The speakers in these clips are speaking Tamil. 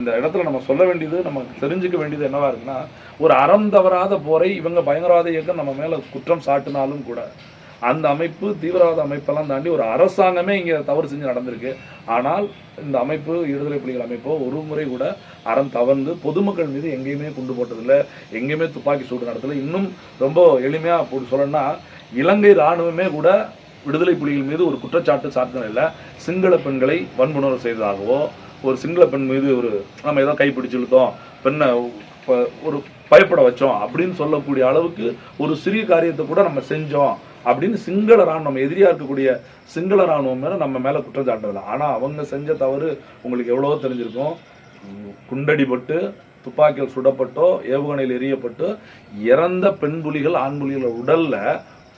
இந்த இடத்துல நம்ம சொல்ல வேண்டியது நம்ம தெரிஞ்சுக்க வேண்டியது என்னவா இருக்குன்னா ஒரு அறம் தவறாத போரை இவங்க பயங்கரவாத இயக்கம் நம்ம மேல குற்றம் சாட்டினாலும் கூட அந்த அமைப்பு தீவிரவாத அமைப்பெல்லாம் தாண்டி ஒரு அரசாங்கமே இங்க தவறு செஞ்சு நடந்திருக்கு. ஆனால் இந்த அமைப்பு விடுதலை புலிகள் அமைப்போ ஒரு முறை கூட அறம் தவறுந்து பொதுமக்கள் மீது எங்கேயுமே குண்டு போட்டதில்லை எங்கேயுமே துப்பாக்கி சூடு நடத்தலை. இன்னும் ரொம்ப எளிமையா அப்படி சொல்லணும்னா இலங்கை இராணுவமே கூட விடுதலை புலிகள் மீது ஒரு குற்றச்சாட்டு சாட்டினதில்லை. சிங்கள பெண்களை வன்புணர்வு செய்ததாகவோ ஒரு சிங்கள பெண் மீது ஒரு நம்ம ஏதோ கைப்பிடிச்சு இழுத்தோம் பெண்ணை ப- ஒரு பயப்பட வச்சோம் அப்படின்னு சொல்லக்கூடிய அளவுக்கு ஒரு சிறிய காரியத்தை கூட நம்ம செஞ்சோம் அப்படின்னு சிங்கள ராணுவம் எதிரியாக எதிரியா இருக்கக்கூடிய சிங்கள ராணுவம் மேல நம்ம மேல குற்றம் சாட்டதில்லை ஆனா அவங்க செஞ்ச தவறு உங்களுக்கு எவ்வளவோ தெரிஞ்சிருக்கும். குண்டடிபட்டு துப்பாக்கியில் சுடப்பட்டோ ஏவுகணையில் எரியப்பட்டு இறந்த பெண் புலிகள் ஆண் புலிகள் உடல்ல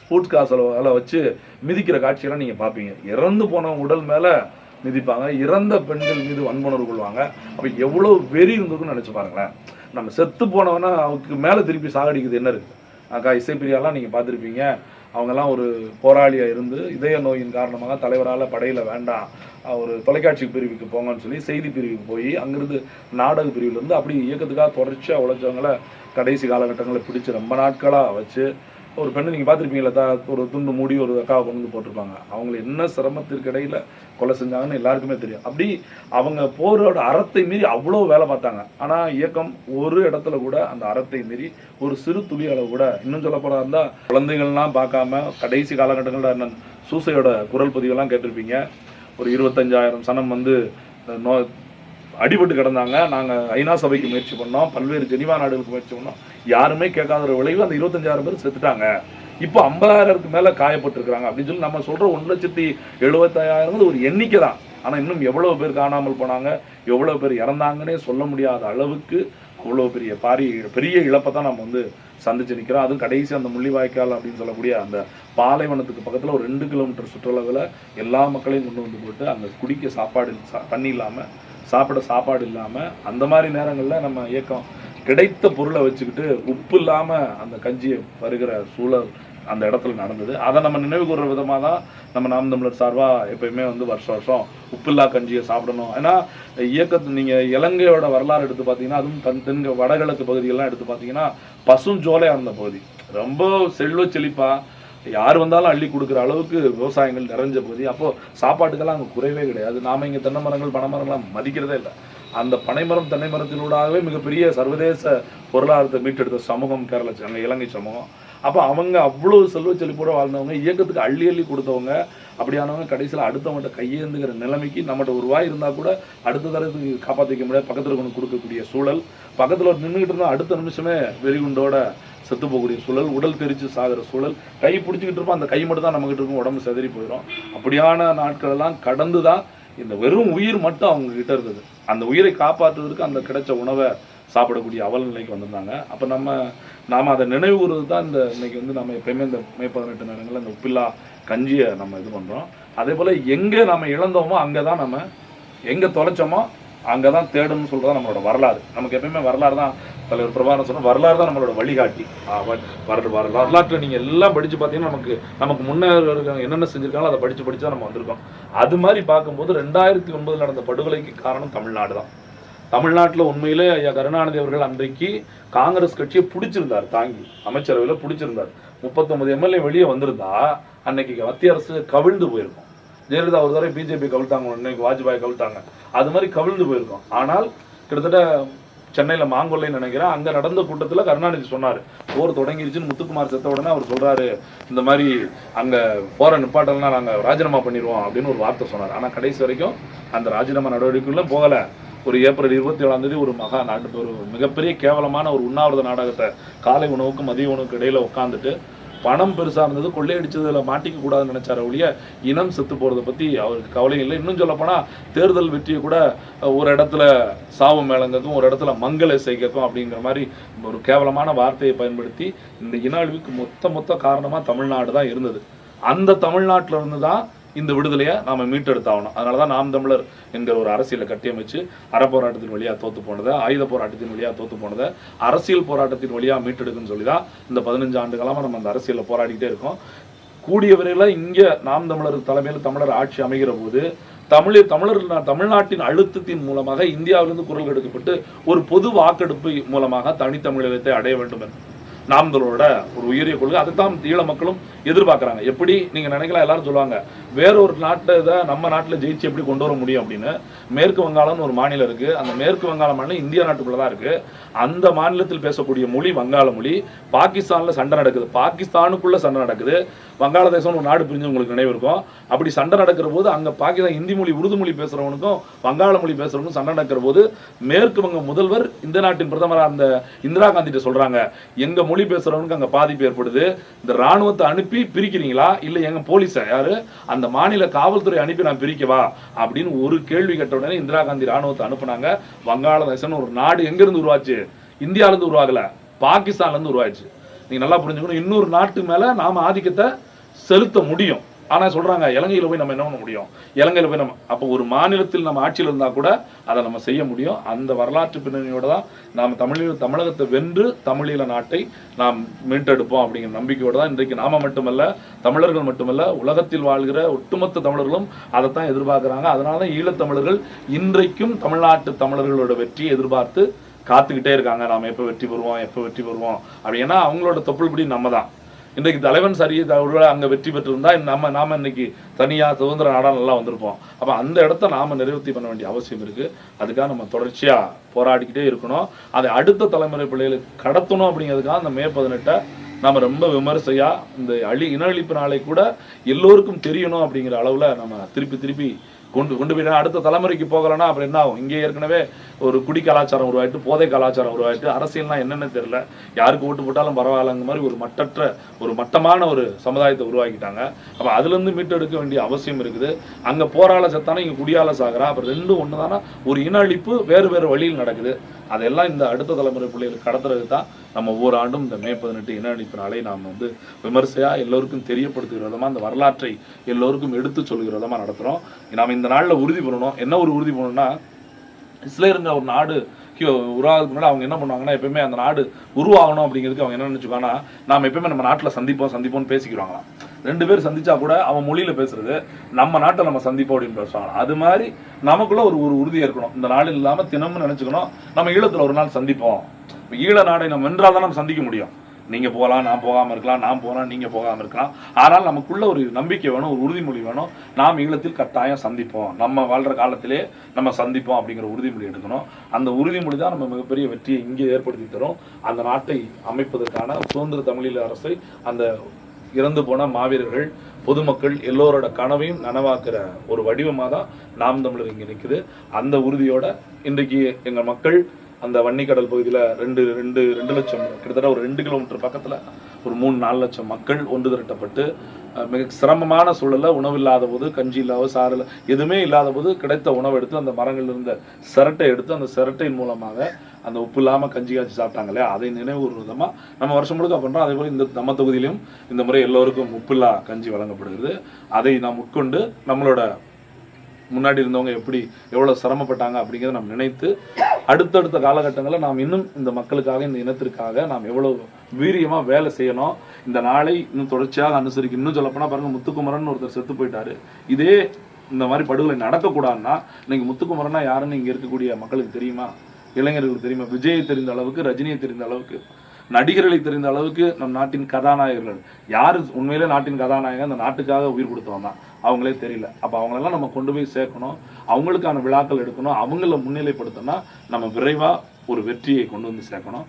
ஸ்போர்ட்ஸ் காசில் வச்சு மிதிக்கிற காட்சியெல்லாம் நீங்க பார்ப்பீங்க. இறந்து போன உடல் மேலே மிதிப்பாங்க. இறந்த பெண்கள் மீது வன்புணர்வு கொள்வாங்க. அப்போ எவ்வளோ வெறி இருந்திருக்குன்னு நினச்சி பாருங்களேன். நம்ம செத்து போனவனா அவருக்கு மேலே திருப்பி சாகடிக்குது. என்ன இருக்குது அக்கா இசைப்பிரியாலாம் நீங்கள் பார்த்துருப்பீங்க. அவங்கெல்லாம் ஒரு போராளியாக இருந்து இதய நோயின் காரணமாக தலைவரால் படையில் வேண்டாம். ஒரு தொலைக்காட்சி பிரிவுக்கு போங்கன்னு சொல்லி செய்தி பிரிவுக்கு போய் அங்கிருந்து நாடக பிரிவிலேருந்து அப்படி இயக்கத்துக்காக தொடர்ச்சியாக உழைச்சவங்கள கடைசி காலகட்டங்களில் பிடிச்சு ரொம்ப நாட்களாக வச்சு ஒரு பெண்ணை நீங்க பார்த்துருப்பீங்களா தா ஒரு துண்டு மூடி ஒரு அக்காவை கொண்டு வந்து போட்டிருப்பாங்க. அவங்களை என்ன சிரமத்திற்கு இடையில கொலை செஞ்சாங்கன்னு எல்லாருக்குமே தெரியும். அப்படி அவங்க போரோட அறத்தை மீறி அவ்வளோ வேலை பார்த்தாங்க. ஆனா இயக்கம் ஒரு இடத்துல கூட அந்த அறத்தை மீறி ஒரு சிறு துளி அளவு கூட இன்னும் சொல்ல போறா இருந்தா குழந்தைகள்லாம் பார்க்காம கடைசி காலகட்டங்களில் நான் சூசையோட குரல் பதிவெல்லாம் கேட்டிருப்பீங்க. ஒரு இருபத்தஞ்சாயிரம் சனம் வந்து நோ அடிபட்டு கிடந்தாங்க. நாங்கள் ஐநா சபைக்கு முயற்சி பண்ணோம். பல்வேறு ஜெனிவா நாடுகளுக்கு முயற்சி பண்ணோம். யாருமே கேட்காத ஒரு விளைவு அந்த இருபத்தஞ்சாயிரம் பேர் செத்துட்டாங்க. இப்போ ஐம்பதாயிரத்துக்கு மேலே காயப்பட்டிருக்கிறாங்க. அப்படின்னு சொல்லி நம்ம சொல்கிற ஒன்று லட்சத்தி எழுபத்தாயிரம் ஒரு எண்ணிக்கை தான். ஆனால் இன்னும் எவ்வளோ பேர் காணாமல் போனாங்க? எவ்வளோ பேர் இறந்தாங்கன்னே சொல்ல முடியாத அளவுக்கு அவ்வளோ பெரிய பாரிய பெரிய இழப்பை தான் நம்ம வந்து சந்திச்சு நிற்கிறோம் அதுவும் கடைசி அந்த முள்ளிவாய்க்கால் அப்படின்னு சொல்லக்கூடிய அந்த பாலைவனத்துக்கு பக்கத்தில் ஒரு ரெண்டு கிலோமீட்டர் சுற்றளவில் எல்லா மக்களையும் கொண்டு வந்து போட்டு அங்கே குடிக்க சாப்பாடு சா- தண்ணி இல்லாமல் சாப்பிட சாப்பாடு இல்லாமல் அந்த மாதிரி நேரங்களில் நம்ம இயக்கம் கிடைத்த பொருளை வச்சுக்கிட்டு உப்பு இல்லாமல் அந்த கஞ்சியை வருகிற சூழல் அந்த இடத்துல நடந்தது. அதை நம்ம நினைவு கூறுற விதமா தான் நம்ம நாம் தமிழர் சார்பாக எப்பயுமே வந்து வருஷம் வருஷம் உப்பில்லா கஞ்சியை சாப்பிடணும். ஏன்னா இயக்கத்து நீங்க இலங்கையோட வரலாறு எடுத்து பார்த்தீங்கன்னா அதுவும் தன் தென் வடகிழக்கு பகுதிகள்லாம் எடுத்து பார்த்தீங்கன்னா பசுஞ்சோலையா இருந்த பகுதி. ரொம்ப செல்வ செழிப்பாக யார் வந்தாலும் அள்ளி கொடுக்குற அளவுக்கு விவசாயங்கள் நிறைஞ்ச பகுதி. அப்போ சாப்பாட்டுக்கெல்லாம் அங்கே குறைவே கிடையாது. நாம இங்க தென்னை மரங்கள் பனை மரங்கள்லாம் மதிக்கிறதே இல்லை. அந்த பனைமரம் தென்னை மரத்தினூடாகவே மிகப்பெரிய சர்வதேச பொருளாதாரத்தை மீட்டெடுத்த சமூகம் கேரள அங்க இலங்கை சமூகம். அப்போ அவங்க அவ்வளோ செல்வ செழிப்போடு வாழ்ந்தவங்க இயக்கத்துக்கு அள்ளி அள்ளி கொடுத்தவங்க அப்படியானவங்க கடைசியில் அடுத்தவங்கள்ட்ட கையேந்துங்கிற நிலைமைக்கு நம்மகிட்ட ஒரு வாய் இருந்தால் கூட அடுத்த தரத்துக்கு காப்பாற்றிக்க முடியாது. பக்கத்தில் கொண்டு கொடுக்கக்கூடிய சூழல். பக்கத்தில் ஒரு நின்றுக்கிட்டு இருந்தால் அடுத்த நிமிஷமே வெறிகுண்டோட செத்து போகக்கூடிய சூழல். உடல் தெரிச்சு சாகிற சூழல். கை பிடிச்சிக்கிட்டு இருப்போம். அந்த கை மட்டும் தான் நம்மகிட்ட இருக்கும். உடம்பு செதறி போயிடும் அப்படியான நாட்கள் எல்லாம் கடந்து தான் இந்த வெறும் உயிர் மட்டும் அவங்க கிட்ட இருந்தது. அந்த உயிரை காப்பாற்றுவதற்கு அந்த கிடைச்ச உணவை சாப்பிடக்கூடிய அவல் நிலைக்கு வந்திருந்தாங்க. அப்போ நம்ம நாம அதை நினைவுகிறது தான் இந்த இன்னைக்கு வந்து நம்ம எப்பயுமே இந்த மே பதினெட்டு நேரங்களில் இந்த உப்பில்லா கஞ்சியை நம்ம இது பண்ணுறோம் அதே போல் எங்கே நம்ம இழந்தோமோ அங்கே தான் நம்ம எங்கே தொலைச்சோமோ அங்கே தான் தேடணும்னு சொல்கிறது நம்மளோட வரலாறு. நமக்கு எப்பயுமே வரலாறு தான் தலைவர் பிரபாகரன் சொன்ன வரலாறு தான் நம்மளோட வழிகாட்டி. ஆஹ் வர வரலாற்றில் வரலாற்றை நீங்க எல்லாம் படித்து பார்த்தீங்கன்னா நமக்கு நமக்கு முன்னேற என்னென்ன செஞ்சுருக்காங்களோ அதை படித்து படித்து தான் நம்ம வந்திருக்கோம். அது மாதிரி பார்க்கும்போது ரெண்டாயிரத்தி ஒன்பதில் நடந்த படுகொலைக்கு காரணம் தமிழ்நாடு தான். தமிழ்நாட்டில் உண்மையிலே ஐயா கருணாநிதி அவர்கள் அன்றைக்கு காங்கிரஸ் கட்சியை பிடிச்சிருந்தார் தாங்கி. அமைச்சரவையில் பிடிச்சிருந்தார். முப்பத்தொன்பது எம்எல்ஏ வெளியே வந்திருந்தா அன்னைக்கு மத்திய அரசு கவிழ்ந்து போயிருக்கும். ஜெயலலிதா ஒரு தடவை பிஜேபி கவிழ்த்தாங்க இன்னைக்கு வாஜ்பாய் கவிழ்த்தாங்க. அது மாதிரி கவிழ்ந்து போயிருக்கோம். ஆனால் கிட்டத்தட்ட சென்னையில மாங்கொல்லைன்னு நினைக்கிறேன் அங்க நடந்த கூட்டத்துல கருணாநிதி சொன்னாரு. போர் தொடங்கிருச்சுன்னு முத்துக்குமார் செத்த உடனே அவர் சொல்றாரு இந்த மாதிரி அங்க போற நிப்பாட்டெல்லாம் நாங்க ராஜினாமா பண்ணிடுவோம் அப்படின்னு ஒரு வார்த்தை சொன்னார். ஆனா கடைசி வரைக்கும் அந்த ராஜினாமா நடவடிக்கைகளும் போகல. ஒரு ஏப்ரல் இருபத்தி ஏழாம் தேதி ஒரு மகா நாட்டு ஒரு மிகப்பெரிய கேவலமான ஒரு உண்ணாவிரத நாடகத்தை காலை உணவுக்கும் மதிய உணவுக்கு இடையில உட்காந்துட்டு பணம் பெருசா இருந்தது கொள்ளையடிச்சதுல மாட்டிக்க கூடாதுன்னு நினைச்சார ஒழிய இனம் செத்து போறதை பத்தி அவருக்கு கவலை இல்லை. இன்னும் சொல்லப்போனால் தேர்தல் வெற்றியை கூட ஒரு இடத்துல சாவு மேலங்கக்கும் ஒரு இடத்துல மங்கள இசைக்கும் அப்படிங்கிற மாதிரி ஒரு கேவலமான வார்த்தையை பயன்படுத்தி இந்த இன அழிவுக்கு மொத்த மொத்த காரணமா தமிழ்நாடு தான் இருந்தது. அந்த தமிழ்நாட்டில் இருந்து தான் இந்த விடுதலையை நாம மீட்டெடுத்தாகணும். அதனால தான் நாம் தமிழர் என்கிற ஒரு அரசியலை கட்டியமைச்சு அறப்போராட்டத்தின் வழியா தோத்து போனதை ஆயுத போராட்டத்தின் வழியா தோத்து போனதை அரசியல் போராட்டத்தின் வழியா மீட்டெடுக்குன்னு சொல்லி தான் இந்த பதினஞ்சு ஆண்டு நம்ம அந்த அரசியலில் போராடிக்கிட்டே இருக்கோம். கூடிய விரைவில் இங்க நாம் தமிழர் தலைமையில் தமிழர் ஆட்சி அமைகிற போது தமிழ் தமிழர் தமிழ்நாட்டின் அழுத்தத்தின் மூலமாக இந்தியாவிலிருந்து குரல் எடுக்கப்பட்டு ஒரு பொது வாக்கெடுப்பு மூலமாக தனித்தமிழகத்தை அடைய வேண்டும் என்று. நாம்தலோட ஒரு உயரிய கொள்கை அதைத்தான் ஈழ மக்களும் எதிர்பார்க்குறாங்க. எப்படி? நீங்க நினைக்கலாம் எல்லாரும் சொல்லுவாங்க வேற ஒரு நாட்டை இதை நம்ம நாட்டில் ஜெயிச்சு எப்படி கொண்டு வர முடியும் அப்படின்னு மேற்கு வங்காளம்னு ஒரு மாநிலம் இருக்கு. அந்த மேற்கு வங்காள மாநிலம் இந்திய நாட்டுக்குள்ள தான் இருக்குது அந்த மாநிலத்தில் பேசக்கூடிய மொழி வங்காள மொழி. பாகிஸ்தான்ல சண்டை நடக்குது. பாகிஸ்தானுக்குள்ள சண்டை நடக்குது. வங்காளதேசம் ஒரு நாடு பிரிஞ்சு உங்களுக்கு நினைவு இருக்கும். அப்படி சண்டை நடக்கிற போது அங்க பாகிஸ்தான் ஹிந்தி மொழி உருது மொழி பேசுறவனுக்கும் வங்காள மொழி பேசுறவனுக்கும் சண்டை நடக்கிற போது மேற்கு வங்க முதல்வர் இந்த நாட்டின் பிரதமர் அந்த இந்திரா காந்திகிட்ட சொல்கிறாங்க சொல்றாங்க. எங்க மொழி பேசுகிறவனுக்கு அங்க பாதிப்பு ஏற்படுது. இந்த ராணுவத்தை அனுப்பி பிரிக்கிறீங்களா? இல்ல எங்கள் போலீஸை? யாரு? அந்த மாநில காவல்துறை அனுப்பி நான் பிரிக்கவா அப்படின்னு ஒரு கேள்வி கேட்ட உடனே இந்திரா காந்தி ராணுவத்தை அனுப்புனாங்க. வங்காளதேசம்னு ஒரு நாடு எங்கிருந்து உருவாச்சு? இந்தியால இருந்து உருவாகல. பாகிஸ்தான்ல இருந்து உருவாச்சு நீங்க நல்லா புரிஞ்சுக்கணும் இன்னொரு நாட்டு மேல நாம ஆதிக்கத்தை செலுத்த முடியும். ஆனா சொல்றாங்க இலங்கையில் போய் நம்ம என்ன பண்ண முடியும்? இலங்கையில் போய் நம்ம அப்போ ஒரு மாநிலத்தில் நம்ம ஆட்சியில் இருந்தா கூட அதை நம்ம செய்ய முடியும். அந்த வரலாற்று பின்னணியோட தான் நாம் தமிழீழ தமிழகத்தை வென்று தமிழீழ நாட்டை நாம் மீட்டெடுப்போம் அப்படிங்கிற நம்பிக்கையோடு தான் இன்றைக்கு நாம மட்டுமல்ல தமிழர்கள் மட்டுமல்ல உலகத்தில் வாழ்கிற ஒட்டுமொத்த தமிழர்களும் அதைத்தான் எதிர்பார்க்குறாங்க. அதனால தான் ஈழத்தமிழர்கள் இன்றைக்கும் தமிழ்நாட்டு தமிழர்களோட வெற்றியை எதிர்பார்த்து காத்துக்கிட்டே இருக்காங்க. நாம எப்போ வெற்றி பெறுவோம் எப்போ வெற்றி பெறுவோம் அப்படி ஏன்னா அவங்களோட தொப்புள்படி நம்ம தான். இன்றைக்கு தலைவன் சரியை ஒருவேளை அங்க வெற்றி பெற்றிருந்தா நம்ம நாம இன்னைக்கு தனியா சுதந்திர நாடா நல்லா வந்திருப்போம். அப்ப அந்த இடத்த நாம நிறைவேற்றி பண்ண வேண்டிய அவசியம் இருக்கு. அதுக்காக நம்ம தொடர்ச்சியா போராடிக்கிட்டே இருக்கணும். அதை அடுத்த தலைமுறை பிள்ளைகளுக்கு கடத்தணும் அப்படிங்கிறதுக்காக அந்த மே பதினெட்டை நாம ரொம்ப விமர்சையா இந்த அழி இன அழிப்பு நாளை கூட எல்லோருக்கும் தெரியணும் அப்படிங்கிற அளவுல நம்ம திருப்பி திருப்பி கொண்டு கொண்டு போய் அடுத்த தலைமுறைக்கு போகலன்னா அப்புறம் என்ன ஆகும்? இங்கே ஏற்கனவே ஒரு குடி கலாச்சாரம் உருவாயிட்டு போதை கலாச்சாரம் உருவாயிட்டு அரசியல்னா என்னென்னு தெரியல. யாருக்கு ஓட்டு போட்டாலும் பரவாயில்லங்க மாதிரி ஒரு மட்டற்ற ஒரு மட்டமான ஒரு சமுதாயத்தை உருவாக்கிட்டாங்க. அப்போ அதுல இருந்து மீட்டெடுக்க வேண்டிய அவசியம் இருக்குது. அங்க போராள செத்தானா இங்க குடியால சாகுறா அப்புறம் ரெண்டும் ஒண்ணுதானா? ஒரு இன அழிப்பு வேறு வேறு வழியில் நடக்குது. அதெல்லாம் இந்த அடுத்த தலைமுறை பிள்ளைகளுக்கு கடத்துறது தான் நம்ம ஒவ்வொரு ஆண்டும் இந்த மே பதினெட்டு இன அழிப்பு நாளை நாம் வந்து விமர்சையா எல்லோருக்கும் தெரியப்படுத்துகிற விதமா அந்த வரலாற்றை எல்லோருக்கும் எடுத்து சொல்கிற விதமா நடத்துறோம். நாம இந்த நாள்ல உறுதி பண்ணணும். என்ன ஒரு உறுதி பண்ணணும்னா இஸ்ரேலுங்க ஒரு நாடு உருவாகிறதுக்கு முன்னாடி அவங்க என்ன பண்ணுவாங்கன்னா எப்பயுமே அந்த நாடு உருவாகணும் அப்படிங்கிறதுக்கு அவங்க என்ன நினைச்சுக்காங்கன்னா நாம எப்பயுமே நம்ம நாட்டுல சந்திப்போம் சந்திப்போம்னு பேசிக்கிறாங்களாம் ரெண்டு பேர் சந்திச்சா கூட அவன் மொழியில பேசுறது நம்ம நாட்டை நம்ம சந்திப்போம் அப்படின்னு பேசுவாங்க அது மாதிரி நமக்குள்ள ஒரு ஒரு உறுதி இருக்கணும் இந்த நாள் இல்லாம தினமும் நினைச்சுக்கணும் நம்ம ஈழத்துல ஒரு நாள் சந்திப்போம். ஈழ நாடை நம்ம வென்றால் தான் நம்ம சந்திக்க முடியும். நீங்க போகலாம் நான் போகாம இருக்கலாம் நான் போகலாம் நீங்க போகாம இருக்கலாம். ஆனால் நமக்குள்ள ஒரு நம்பிக்கை வேணும் ஒரு உறுதிமொழி வேணும். நாம் ஈழத்தில் கட்டாயம் சந்திப்போம். நம்ம வாழ்ற காலத்திலே நம்ம சந்திப்போம் அப்படிங்கிற உறுதிமொழி எடுக்கணும். அந்த உறுதிமொழி தான் நம்ம மிகப்பெரிய வெற்றியை இங்கே ஏற்படுத்தி தரும். அந்த நாட்டை அமைப்பதற்கான சுதந்திர தமிழீழ அரசை அந்த இறந்து போன மாவீரர்கள் பொதுமக்கள் எல்லோரோட கனவையும் நனவாக்குற ஒரு வடிவமாக தான் நாம் தமிழர் இங்கே நிற்குது அந்த உறுதியோட இன்றைக்கு எங்கள் மக்கள் அந்த வன்னிக்கடல் பகுதியில் ரெண்டு ரெண்டு ரெண்டு லட்சம் கிட்டத்தட்ட ஒரு ரெண்டு கிலோமீட்டர் பக்கத்தில் ஒரு மூணு நாலு லட்சம் மக்கள் ஒன்று திரட்டப்பட்டு மிக சிரமமான சூழலில் உணவு இல்லாத போது கஞ்சி இல்லாத சாறு எதுவுமே இல்லாத போது கிடைத்த உணவு எடுத்து அந்த மரங்கள் இருந்த சிரட்டை எடுத்து அந்த சிரட்டையின் மூலமாக அந்த உப்பு இல்லாமல் கஞ்சி காய்ச்சி சாப்பிட்டாங்க இல்லையா அதை நினைவு விதமா நம்ம வருஷம் முழுக்க பண்றோம். அதே போல இந்த நம்ம தொகுதியிலும் இந்த முறை எல்லோருக்கும் உப்புல்லா கஞ்சி வழங்கப்படுகிறது. அதை நாம் உட்கொண்டு நம்மளோட முன்னாடி இருந்தவங்க எப்படி எவ்வளவு சிரமப்பட்டாங்க அப்படிங்கிறத நாம் நினைத்து அடுத்தடுத்த காலகட்டங்களில் நாம் இன்னும் இந்த மக்களுக்காக இந்த இனத்திற்காக நாம் எவ்வளவு வீரியமா வேலை செய்யணும். இந்த நாளை இன்னும் தொடர்ச்சியாக அனுசரிக்க இன்னும் சொல்லப்போனா பாருங்க முத்துக்குமரன் ஒருத்தர் செத்து போயிட்டாரு. இதே இந்த மாதிரி படுகொலை நடக்கக்கூடாதுன்னா இன்னைக்கு முத்துக்குமரனா யாருன்னு இங்க இருக்கக்கூடிய மக்களுக்கு தெரியுமா? இளைஞர்களுக்கு தெரியுமா? விஜயை தெரிந்த அளவுக்கு ரஜினியை தெரிந்த அளவுக்கு நடிகர்களை தெரிந்த அளவுக்கு நம் நாட்டின் கதாநாயகர்கள். யாரு உண்மையிலே நாட்டின் கதாநாயகன்? அந்த நாட்டுக்காக உயிர் கொடுத்தவங்க தான். அவங்களே தெரியல. அப்ப அவங்களெல்லாம் நம்ம கொண்டு போய் சேர்க்கணும். அவங்களுக்கான விழாக்கள் எடுக்கணும். அவங்கள முன்னிலைப்படுத்தணும்னா நம்ம விரைவா ஒரு வெற்றியை கொண்டு வந்து சேர்க்கணும்.